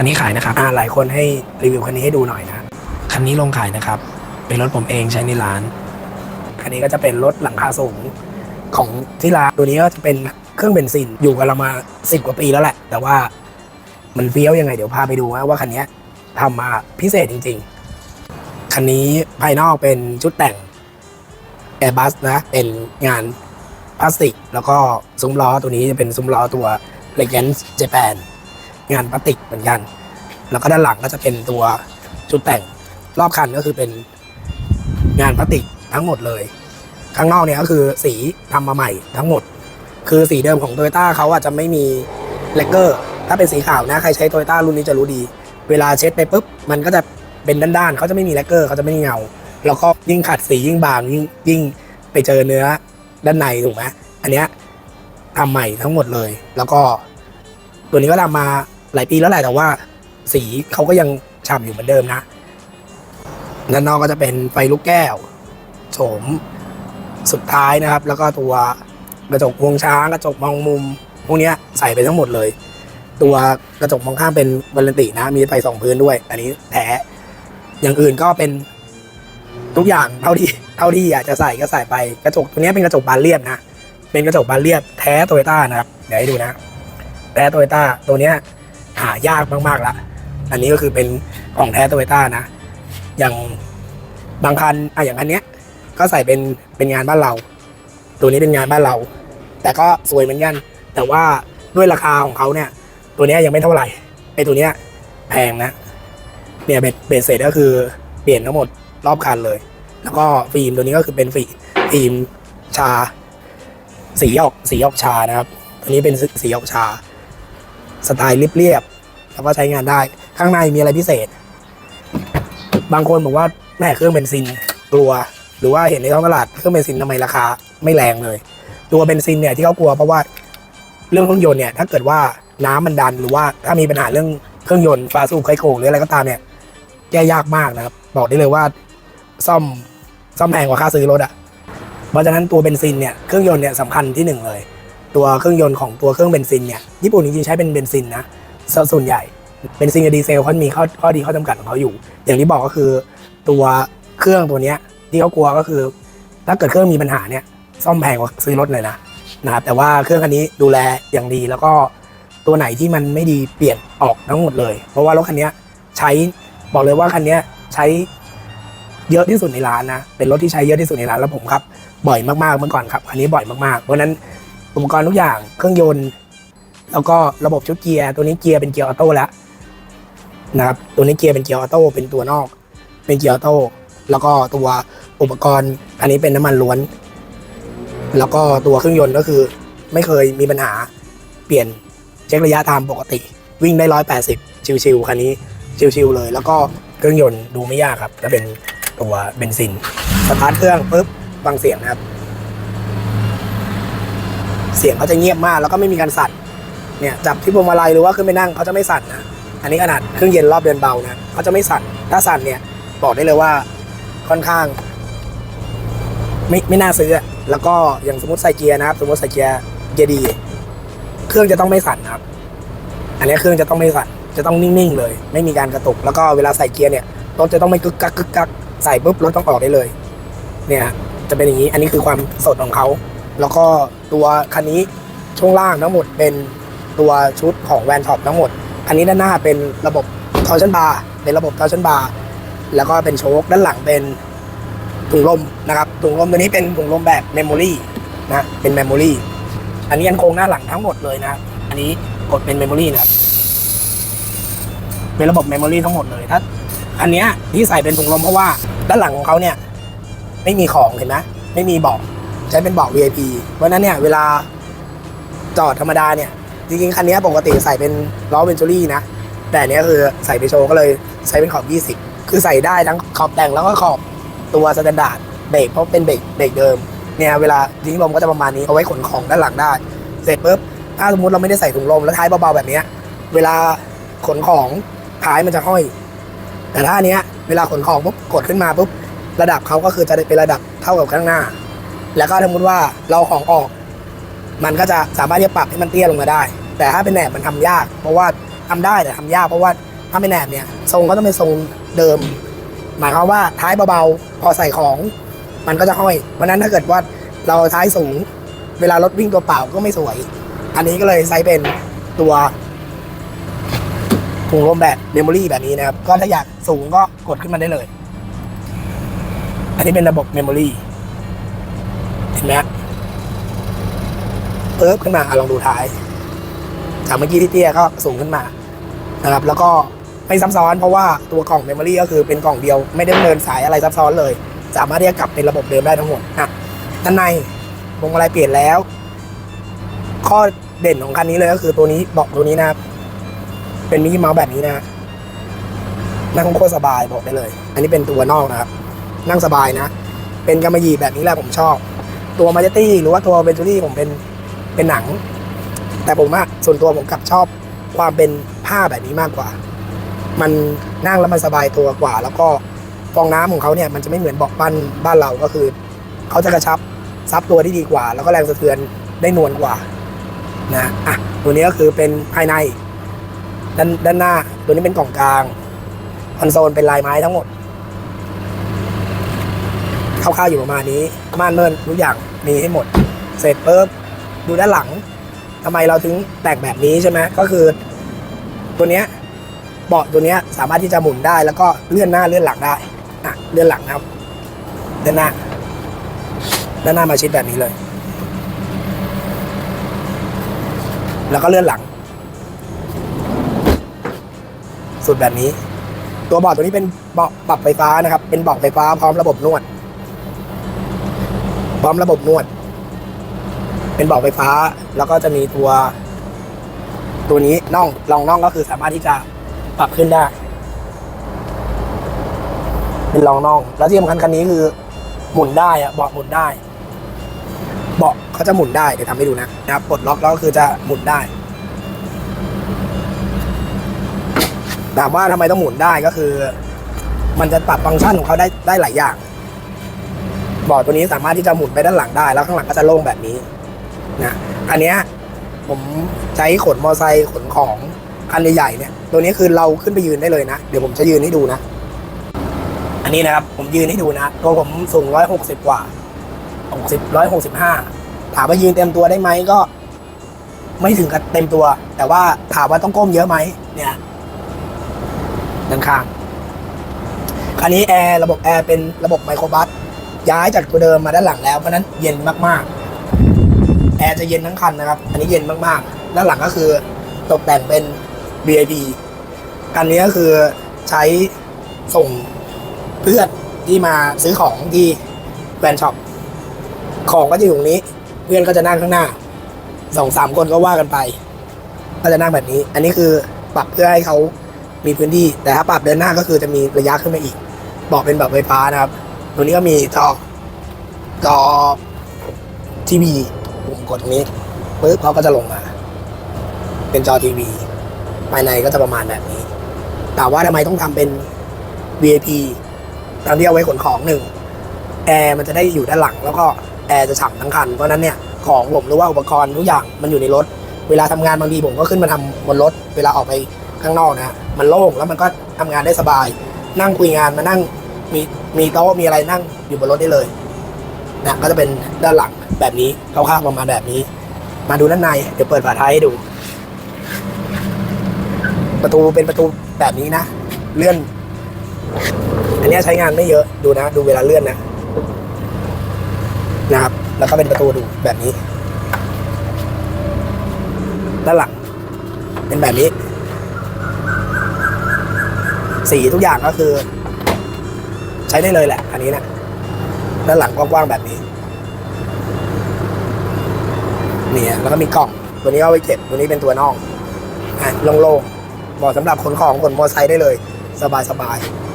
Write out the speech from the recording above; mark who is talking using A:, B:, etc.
A: คันนี้ขายนะครับ
B: อ่าหลายคนให้รีวิวคันนี้ให้ดูหน่อยนะ
A: คันนี้ลงขายนะครับ เป็นรถผมเองใช้ในร้าน
B: คันนี้ก็จะเป็นรถหลังคาสูงของที่ร้านตัวนี้ก็จะเป็นเครื่องเบนซินอยู่กับเรามาสิบกว่าปีแล้วแหละ แต่ว่ามันเฟี้ยวยังไงเดี๋ยวพาไปดูนะว่าคันนี้ทำมาพิเศษจริง ๆ คันนี้ภายนอกเป็นชุดแต่ง Airbus นะ เป็นงานพลาสติก แล้วก็ซุ้มล้อตัวนี้จะเป็นซุ้มล้อตัว Legends Japan งานพลาสติกเหมือนกัน แล้วก็ด้านหลังก็จะเป็นตัวชุดแต่งรอบคันก็คือเป็นงานพลาสติกทั้งหมดเลย ข้างนอกเนี่ยก็คือสีทำมาใหม่ทั้งหมด คือสีเดิมของโตโยต้าเขาอาจจะไม่มีเลกเกอร์ ถ้าเป็นสีขาวนะใครใช้โตโยต้ารุ่นนี้จะรู้ดี เวลาเช็ดไปปุ๊บมันก็จะเป็นด้านๆเขาจะไม่มีเลกเกอร์เขาจะไม่มีเงา แล้วก็ยิ่งขัดสียิ่งบางยิ่งยิ่งไปเจอเนื้อด้านในถูกไหมอันเนี้ยทำใหม่ทั้งหมดเลย แล้วก็ตัวนี้ก็ทำมา หลายปีแล้วแหละแต่ว่า สีเขาก็ยังฉ่ำอยู่เหมือนเดิมนะด้านนอกก็จะเป็นไฟลูกแก้วโฉมสุดท้ายนะครับ แล้วก็ตัวกระจกวงช้างกระจกมองมุม พวกนี้ใส่ไปทั้งหมดเลย ตัวกระจกมองข้างเป็นวาเลนตินะ มีไฟสองพื้นด้วย อันนี้แท้อย่างอื่นก็เป็นทุกอย่างเท่าที่เท่าที่อยากจะใส่ก็ใส่ไปกระจกตัวนี้เป็นกระจกบานเรียบนะเป็นกระจกบานเรียบแท้โตโยต้านะครับเดี๋ยวให้ดูนะแท้โตโยต้าตัวเนี้ย หายากมากๆละอันนี้ก็คือเป็นของแท้โตโยต้านะ อย่างบางคันอะอย่างอันเนี้ย ก็ใส่เป็นเป็นงานบ้านเรา ตัวนี้เป็นงานบ้านเรา แต่ก็สวยเหมือนกัน แต่ว่าด้วยราคาของเขาเนี่ย ตัวนี้ยังไม่เท่าไหร่ไอตัวเนี้ยแพงนะ เนี่ยเบ็ดเบ็ดเสร็จก็คือเปลี่ยนทั้งหมดรอบคันเลย แล้วก็ฟิล์มตัวนี้ก็คือเป็นฟิฟิล์มชา สีออกสีออกชานะครับ ตัวนี้เป็นสีออกชา สไตล์เรียบๆแล้วก็ใช้งานได้ ข้างในมีอะไรพิเศษ บางคนบอกว่าแม่เครื่องเบนซินกลัว หรือว่าเห็นในท้องตลาดเครื่องเบนซินทำไมราคาไม่แรงเลย ตัวเบนซินเนี่ยที่เขากลัวเพราะว่าเรื่องเครื่องยนต์เนี่ยถ้าเกิดว่าน้ำมันดันหรือว่าถ้ามีปัญหาเรื่องเครื่องยนต์ฟาสูบไคโคงหรืออะไรก็ตามเนี่ยแก้ยากมากนะครับ บอกได้เลยว่าซ่อมซ่อมแพงกว่าค่าซื้อรถอะเพราะฉะนั้นตัวเบนซินเนี่ยเครื่องยนต์เนี่ยสำคัญที่หนึ่งเลย ตัวเครื่องยนต์ของตัวเครื่องเบนซินเนี่ยญี่ปุ่นจริงๆใช้เป็นเบนซินนะส่วนใหญ่เบนซินกับดีเซลเขามีข้อข้อดีข้อจำกัดของเขาอยู่ อย่างที่บอกก็คือตัวเครื่องตัวเนี้ยที่เขากลัวก็คือ ถ้าเกิดเครื่องมีปัญหาเนี่ยซ่อมแพงกว่าซื้อรถเลยนะนะครับแต่ว่าเครื่องคันนี้ดูแลอย่างดีแล้วก็ตัวไหนที่มันไม่ดีเปลี่ยนออกทั้งหมดเลย เพราะว่ารถคันนี้ใช้บอกเลยว่าคันนี้ใช้เยอะที่สุดในร้านนะเป็นรถที่ใช้เยอะที่สุดในร้านแล้วผมครับบ่อยมากๆเมื่อก่อนครับคันนี้บ่อยมากๆเพราะนั้น อุปกรณ์ทุกอย่างเครื่องยนต์ แล้วก็ระบบชุดเกียร์ตัวนี้เกียร์เป็นเกียร์ออโต้แล้วนะครับตัวนี้เกียร์เป็นเกียร์ออโต้เป็นตัวนอก เป็นเกียร์ออโต้แล้วก็ตัวอุปกรณ์อันนี้เป็นน้ำมันล้วน แล้วก็ตัวเครื่องยนต์ก็คือ ไม่เคยมีปัญหาเปลี่ยนเช็คระยะตามปกติ วิ่งได้ร้อยแปดสิบชิวๆคันนี้ชิวๆเลย แล้วก็เครื่องยนต์ดูไม่ยากครับจะเป็นตัวเบนซินสตาร์ทเครื่องปุ๊บฟังเสียงนะครับ เสียงเขาจะเงียบมากแล้วก็ไม่มีการสั่นเนี่ยจับที่พวงมาลัยหรือว่าขึ้นไปนั่งเขาจะไม่สั่นนะอันนี้ขนาดเครื่องเย็นรอบเดือนเบานะเขาจะไม่สั่นถ้าสั่นเนี่ยบอกได้เลยว่าค่อนข้าง ไม่ไม่น่าซื้อ แล้วก็อย่างสมมติใส่เกียร์นะครับ สมมติใส่เกียร์เกียร์ดี เครื่องจะต้องไม่สั่นนะครับ อันนี้เครื่องจะต้องไม่สั่นจะต้องนิ่งๆเลย ไม่มีการกระตุก แล้วก็เวลาใส่เกียร์เนี่ยรถจะต้องไม่กึกกักกึกกักใส่ปุ๊บรถต้องออกได้เลย เนี่ยจะเป็นอย่างนี้อันนี้คือความสดของเขา แล้วก็ตัวคันนี้ช่วงล่างทั้งหมดเป็นตัวชุดของแวนท็อปทั้งหมด อันนี้ด้านหน้าเป็นระบบทอร์ชันบาร์เป็นระบบทอร์ชันบาร์แล้วก็เป็นโชคด้านหลังเป็นถุงลมนะครับถุงลมตัวนี้เป็นถุงลมแบบเมมโมรี่นะเป็นเมมโมรี่อันนี้ยันโครงหน้าหลังทั้งหมดเลยนะอันนี้กดเป็นเมมโมรี่นะครับเป็นระบบเมมโมรี่ทั้งหมดเลยถ้าอันเนี้ยที่ใส่เป็นถุงลมเพราะว่าด้านหลังของเขาเนี่ย ไม่มีของเห็นไหมไม่มีเบาะ ใช้เป็นเบาะ VIP เพราะนั้นเนี่ยเวลาจอดธรรมดาเนี่ยจริงๆคันนี้ปกติใส่เป็นล้อเวนจูรี่นะ แต่เนี้ยคือใส่ไปโชว์ก็เลยใช้เป็นขอบ 20 คือใส่ได้ทั้งขอบแต่งแล้วก็ขอบตัวสแตนดาร์ดเบรกเพราะเป็นเบรกเบรกเดิมเนี่ยเวลาทิ้งลมก็จะประมาณนี้เอาไว้ขนของด้านหลังได้ เสร็จปุ๊บถ้าสมมติเราไม่ได้ใส่ถุงลมแล้วท้ายเบาๆแบบเนี้ยเวลาขนของท้ายมันจะห้อย แต่ถ้าอันเนี้ยเวลาขนของปุ๊บกดขึ้นมาปุ๊บระดับเขาก็คือจะเป็นระดับเท่ากับข้างหน้า แล้วก็สมมติว่าเราของออก มันก็จะสามารถที่จะปรับให้มันเตี้ยลงมาได้ แต่ถ้าเป็นแหนบมันทำยาก เพราะว่าทำได้แต่ทำยากเพราะว่าถ้าไม่แหนบเนี่ยทรงก็ต้องเป็นทรงเดิม หมายความว่าท้ายเบาๆพอใส่ของ มันก็จะห้อยเพราะนั้นถ้าเกิดว่าเราท้ายสูง เวลารถวิ่งตัวเปล่าก็ไม่สวย อันนี้ก็เลยใช้เป็นตัวถุงลมแบบเมมโมรี่แบบนี้นะครับ ก็ถ้าอยากสูงก็กดขึ้นมาได้เลย อันนี้เป็นระบบเมมโมรี่ เห็นไหมเอิบขึ้นมาอลองดูท้าย จากเมื่อกี้ที่เตี้ยก็สูงขึ้นมานะครับ แล้วก็ไม่ซับซ้อนเพราะว่าตัวกล่องเมมโมรี่ก็คือเป็นกล่องเดียวไม่ได้เนินสายอะไรซับซ้อนเลย สามารถที่จะกลับเป็นระบบเดิมได้ทั้งหมดอะด้านในพวงมาลัยเปลี่ยนแล้ว ข้อเด่นของคันนี้เลยก็คือตัวนี้เบอกตัวนี้นะครับ เป็นมินิเมาส์แบบนี้นะฮะนั่งโคตรสบายบอกได้เลย อันนี้เป็นตัวนอกนะครับ นั่งสบายนะ เป็นกำมะหยี่แบบนี้แหละผมชอบ ตัวมาเจตี้หรือว่าตัวเบนจูรี่ผมเป็นเป็นหนัง แต่ผมอะส่วนตัวผมกลับชอบความเป็นผ้าแบบนี้มากกว่า มันนั่งแล้วมันสบายตัวกว่า แล้วก็ฟองน้ำของเขาเนี่ยมันจะไม่เหมือนเบอกบ้านบ้านเราก็คือเขาจะกระชับซับตัวที่ดีกว่า แล้วก็แรงสะเทือนได้นวลกว่านะอะตัวนี้ก็คือเป็นภายในด้านด้านหน้า ตัวนี้เป็นกล่องกลางคอนโซลเป็นลายไม้ทั้งหมด ร่าวๆอยู่ประมาณนี้ ม่านเมินทุกอย่างมีให้หมด เสร็จปุ๊บดูด้านหลังทำไมเราถึงแต่งแบบนี้ใช่ไหมก็คือ ตัวเนี้ยเบาะตัวเนี้ยสามารถที่จะหมุนได้ แล้วก็เลื่อนหน้าเลื่อนหลังได้อะเลื่อนหลังนะครับด้านหน้าด้านหน้ามาชิดแบบนี้เลย แล้วก็เลื่อนหลัง สุดแบบนี้ ตัวเบาะตัวนี้เป็นเบาะปรับไฟฟ้านะครับ เป็นเบาะไฟฟ้าพร้อมระบบนวด พร้อมระบบนวด เป็นเบาะไฟฟ้า แล้วก็จะมีตัว ตัวนี้น่องรองน่องก็คือสามารถที่จะปรับขึ้นได้ เป็นรองน่อง แล้วที่สำคัญคันนี้คือ หมุนได้อะเบาะหมุนได้ เบาะเขาจะหมุนได้เดี๋ยวทำให้ดูนะนะครับปลดล็อกแล้วก็คือจะหมุนได้ถามว่าทำไมต้องหมุนได้ก็คือ มันจะปรับฟังก์ชันของเขาได้ได้หลายอย่าง เบาะตัวนี้สามารถที่จะหมุนไปด้านหลังได้ แล้วข้างหลังก็จะโล่งแบบนี้นะอันเนี้ยผมใช้ขนมอไซค์ขนของคันใหญ่ๆเนี่ย ตัวนี้คือเราขึ้นไปยืนได้เลยนะ เดี๋ยวผมจะยืนให้ดูนะ อันนี้นะครับ ผมยืนให้ดูนะ ตัวผมสูงร้อยหกสิบกว่าหกสิบร้อยหกสิบห้าถามว่ายืนเต็มตัวได้ไหมก็ ไม่ถึงกับเต็มตัว แต่ว่าถามว่าต้องก้มเยอะไหมเนี่ยด้านข้างคันนี้แอร์ระบบแอร์เป็นระบบไมโครบัส ย้ายจากตัวเดิมมาด้านหลังแล้วเพราะนั้นเย็นมากๆแอร์จะเย็นทั้งคันนะครับ อันนี้เย็นมากๆ ด้านหลังก็คือตกแต่งเป็น VIP คันนี้ก็คือใช้ส่งเพื่อนที่มาซื้อของที่แฟนช็อปของก็จะอยู่ตรงนี้ เพื่อนก็จะนั่งข้างหน้าสองสามคนก็ว่ากันไป ก็จะนั่งแบบนี้ อันนี้คือปรับเพื่อให้เขามีพื้นที่แต่ถ้าปรับเดินหน้าก็คือจะมีระยะขึ้นมาอีก บอกเป็นแบบไฟฟ้านะครับ ตัวนี้ก็มีจอจอทีวีผมกดตรงนี้ปึ๊บเขาก็จะลงมา เป็นจอทีวีภายในก็จะประมาณแบบนี้ถามว่าทำไมต้องทำเป็น VIP ตามที่เอาไว้ขนของหนึ่งแอร์มันจะได้อยู่ด้านหลัง แล้วก็แอร์จะฉ่ำทั้งคัน เพราะฉะนั้นเนี่ยของผมหรือว่าอุปกรณ์ทุกอย่างมันอยู่ในรถ เวลาทำงานบางทีผมก็ขึ้นมาทำบนรถ เวลาออกไปข้างนอกนะฮะมันโล่งแล้วมันก็ทำงานได้สบาย นั่งคุยงานมานั่ง มีมีโต๊ะมีอะไรนั่งอยู่บนรถได้เลยนะก็จะเป็นด้านหลังแบบนี้คร่าวๆประมาณแบบนี้ มาดูด้านในเดี๋ยวเปิดฝาท้ายให้ดู ประตูเป็นประตูแบบนี้นะ เลื่อน อันนี้ใช้งานไม่เยอะดูนะ ดูเวลาเลื่อนนะนะครับ แล้วก็เป็นประตูดูแบบนี้ ด้านหลัง เป็นแบบนี้ สีทุกอย่างก็คือ ใช้ได้เลยแหละอันนี้นะด้านหลังกว้างๆแบบนี้เนี่ยแล้วก็มีกล่องตัวนี้เอาไว้เก็บตัวนี้เป็นตัวน่องอะโล่งๆเหมาะสำหรับขนของขนมอเตอร์ไซค์ได้เลย สบายๆ